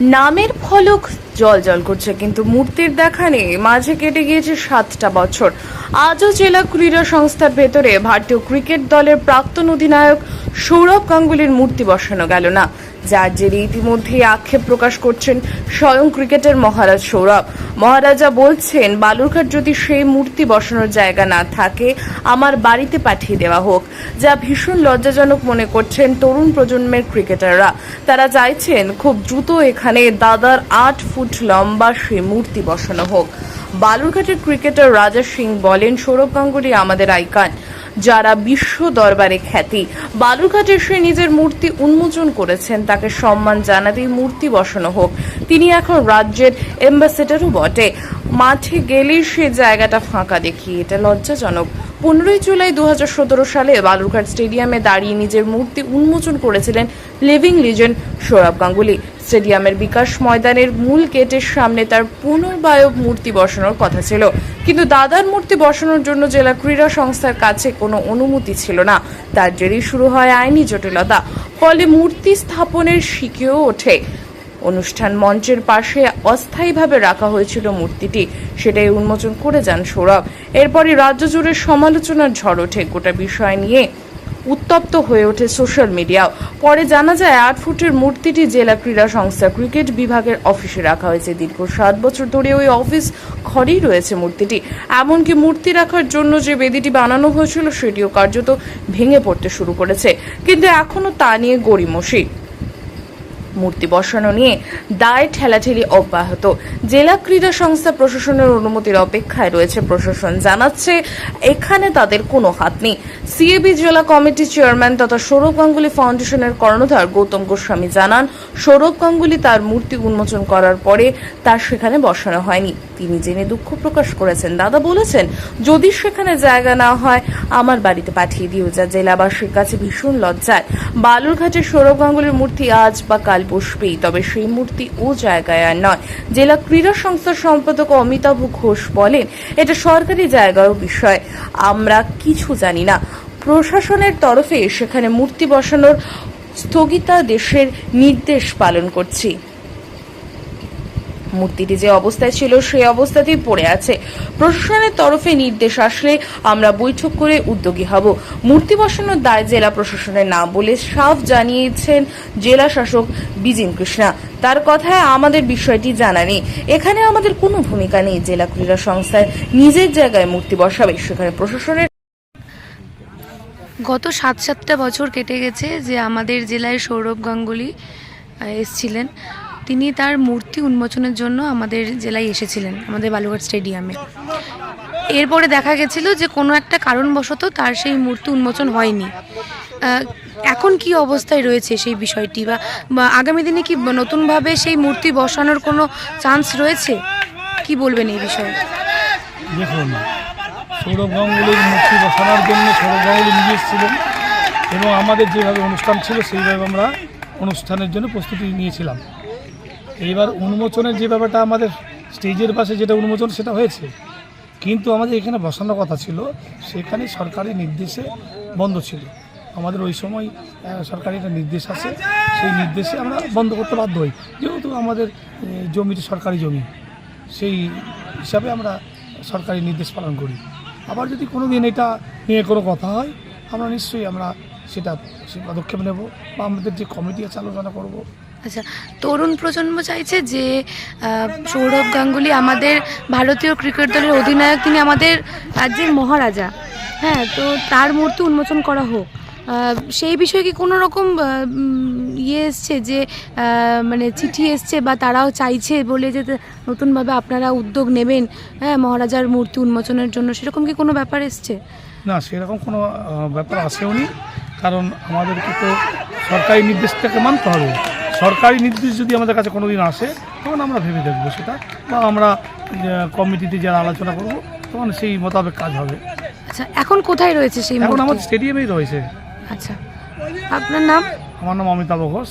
নামের ফলক জল জল করছে, কিন্তু মূর্তির দেখা নেই। মাঝে কেটে গিয়েছে সাতটা বছর। আজও জেলা ক্রীড়া সংস্থার ভেতরে ভারতীয় ক্রিকেট দলের প্রাক্তন অধিনায়ক সৌরভ গাঙ্গুলির মূর্তি বসানো গেল না। যার জেরে ইতিমধ্যেই আক্ষেপ প্রকাশ করছেন স্বয়ং ক্রিকেটের মহারাজ সৌরভ। মহারাজা বলছেন, বালুরঘাট যদি সেই মূর্তি বসানোর জায়গা না থাকে, আমার বাড়িতে পাঠিয়ে দেওয়া হোক, যা ভীষণ লজ্জাজনক মনে করছেন তরুণ প্রজন্মের ক্রিকেটাররা। তারা চাইছেন খুব দ্রুত এখানে দাদার আট ফুট লম্বা সেই মূর্তি বসানো হোক। বালুরঘাটের ক্রিকেটার রাজা সিং বলেন, সৌরভ গাঙ্গুলি আমাদের আইকান। যারা বিশ্ব দরবারে খ্যাতি। বালুরঘাটে এসে নিজের মূর্তি উন্মোচন করেছেন, তাকে সম্মান জানাতেই মূর্তি বসানো হোক। তিনি এখন রাজ্যের এম্বাসেডারও বটে। মাঠে গেলেই সে জায়গাটা ফাঁকা দেখি, এটা লজ্জাজনক। পনেরোই জুলাই দু সতেরো সালে বালুরঘাট স্টেডিয়ামে দাঁড়িয়ে নিজের মূর্তি উন্মোচন করেছিলেন লিভিং লিজেন্ড সৌরভ গাঙ্গুলি। স্টেডিয়ামের বিকাশ ময়দানের মূল গেটের সামনে তার পুনর্বায়ব মূর্তি বসানোর কথা ছিল। কিন্তু দাদার মূর্তি বসানোর জন্য জেলা ক্রীড়া সংস্থার কাছে কোনো অনুমতি ছিল না। তার জেরেই শুরু হয় আইনি জটিলতা, ফলে মূর্তি স্থাপনের শিখেও ওঠে। অনুষ্ঠান মঞ্চের পাশে অস্থায়ীভাবে রাখা হয়েছিল মূর্তিটি। সেটাই উন্মোচন করে যান সৌরভ। এরপরই রাজ্য জুড়ে সমালোচনার ঝড় ওঠে। গোটা বিষয় নিয়ে উত্তপ্ত হয়ে ওঠে সোশ্যাল মিডিয়াও। পরে জানা যায়, আট ফুটের মূর্তিটি জেলা ক্রীড়া সংস্থা ক্রিকেট বিভাগের অফিসে রাখা হয়েছে। দীর্ঘ সাত বছর ধরে ওই অফিস ঘরেই রয়েছে মূর্তিটি। এমনকি মূর্তি রাখার জন্য যে বেদিটি বানানো হয়েছিল, সেটিও কার্যত ভেঙে পড়তে শুরু করেছে। কিন্তু এখনও তা নিয়ে গড়িমসি। মূর্তি বসানো নিয়ে দায় ঠেলাঠেলি অব্যাহত। জেলা ক্রীড়া সংস্থা প্রশাসনের অনুমতির অপেক্ষায় রয়েছে প্রশাসন। জানাচ্ছে, এখানে তাদের কোনো হাত নেই। সিএবি জেলা কমিটির চেয়ারম্যান তথা সৌরভ গাঙ্গুলি ফাউন্ডেশনের কর্ণধার গৌতম গোস্বামী জানান, সৌরভ গাঙ্গুলি তার মূর্তি উন্মোচন করার পরে তার সেখানে বসানো হয়নি। তিনি জেনে দুঃখ প্রকাশ করেছেন। দাদা বলেছেন, যদি সেখানে জায়গা না হয়, আমার বাড়িতে পাঠিয়ে দিও যা জেলাবাসীর কাছে ভীষণ লজ্জায়। বালুরঘাটের সৌরভ গাঙ্গুলির মূর্তি আজ বা কাল বসবেই তবে সেই মূর্তি ও জায়গায় আর নয়। জেলা ক্রীড়া সংস্থার সম্পাদক অমিতাভ ঘোষ বলেন, এটা সরকারি জায়গারও বিষয়। আমরা কিছু জানি না। প্রশাসনের তরফে সেখানে মূর্তি বসানোর স্থগিতা দেশের নির্দেশ পালন করছি। মূর্তিটি যে অবস্থায় ছিল সেই অবস্থাতেই পড়ে আছে। প্রশাসনের তরফে নির্দেশ আসলে আমরা বৈঠক করে উদ্যোগী হব। মূর্তি বসানোর দায় জেলা প্রশাসনের না বলে সাফ জানিয়েছেন জেলা শাসক বিজিন কৃষ্ণা। তার কথায় আমাদের বিষয়টি জানা নেই। এখানে আমাদের কোনো ভূমিকা নেই। জেলা ক্রীড়া সংস্থায় নিজের জায়গায় মূর্তি বসাবে। সেখানে প্রশাসনের গত সাত সাতটা বছর কেটে গেছে যে আমাদের জেলায় সৌরভ গাঙ্গুলি এসছিলেন। তিনি তার মূর্তি উন্মোচনের জন্য আমাদের জেলায় এসেছিলেন, আমাদের বালুঘাট স্টেডিয়ামে। এরপরে দেখা গেছিল যে কোনো একটা কারণবশত তার সেই মূর্তি উন্মোচন হয়নি। এখন কি অবস্থায় রয়েছে সেই বিষয়টি বা আগামী দিনে কি নতুনভাবে সেই মূর্তি বসানোর কোনো চান্স রয়েছে? কি বলবেন এই বিষয়ে? দেখুন, সৌরভ গাঙ্গুলির মূর্তি বসানোর জন্য সৌরভ গাঙ্গুলি নিজে এসেছিলেন এবং আমাদের যেভাবে অনুষ্ঠান ছিল, সেইভাবে আমরা অনুষ্ঠানের জন্য প্রস্তুতি নিয়েছিলাম। এইবার উন্মোচনের যে ব্যাপারটা আমাদের স্টেজের পাশে যেটা উন্মোচন, সেটা হয়েছে। কিন্তু আমাদের এখানে বসানোর কথা ছিল, সেখানে সরকারি নির্দেশে বন্ধ ছিল। আমাদের ওই সময় সরকারি একটা নির্দেশ আছে, সেই নির্দেশে আমরা বন্ধ করতে বাধ্য হই। যেহেতু আমাদের জমিটি সরকারি জমি, সেই হিসাবে আমরা সরকারি নির্দেশ পালন করি। আবার যদি কোনো দিন এটা নিয়ে কোনো কথা হয়, আমরা নিশ্চয়ই আমরা সেটা সে পদক্ষেপ নেব বা আমাদের যে কমিটি আছে আলোচনা করব। আচ্ছা তরুণ প্রজন্ম চাইছে যে সৌরভ গাঙ্গুলি আমাদের ভারতীয় ক্রিকেট দলের অধিনায়ক তিনি আমাদের রাজ্যের মহারাজা। হ্যাঁ তো তার মূর্তি উন্মোচন করা হোক। সেই বিষয়ে কি কোনো রকম ইয়ে এসছে যে মানে চিঠি এসছে বা তারাও চাইছে বলে যে নতুনভাবে আপনারা উদ্যোগ নেবেন হ্যাঁ মহারাজার মূর্তি উন্মোচনের জন্য? সেরকম কি কোনো ব্যাপার এসছে? না সেরকম কোনো ব্যাপার আসেও নি কারণ আমাদেরকে তো সরকারি নির্দেশটাকে মানতে হবে। সরকারি নির্দেশ যদি আমাদের কাছে কোনো দিন আসে তখন আমরা ভেবে দেখব সেটা বা আমরা কমিটিতে যারা আলোচনা করব তখন সেই মোতাবেক কাজ হবে। আচ্ছা এখন কোথায় রয়েছে সেই এখন আমাদের স্টেডিয়ামেই রয়েছে। আচ্ছা। আপনার নাম? আমার নাম অমিতাভ ঘোষ।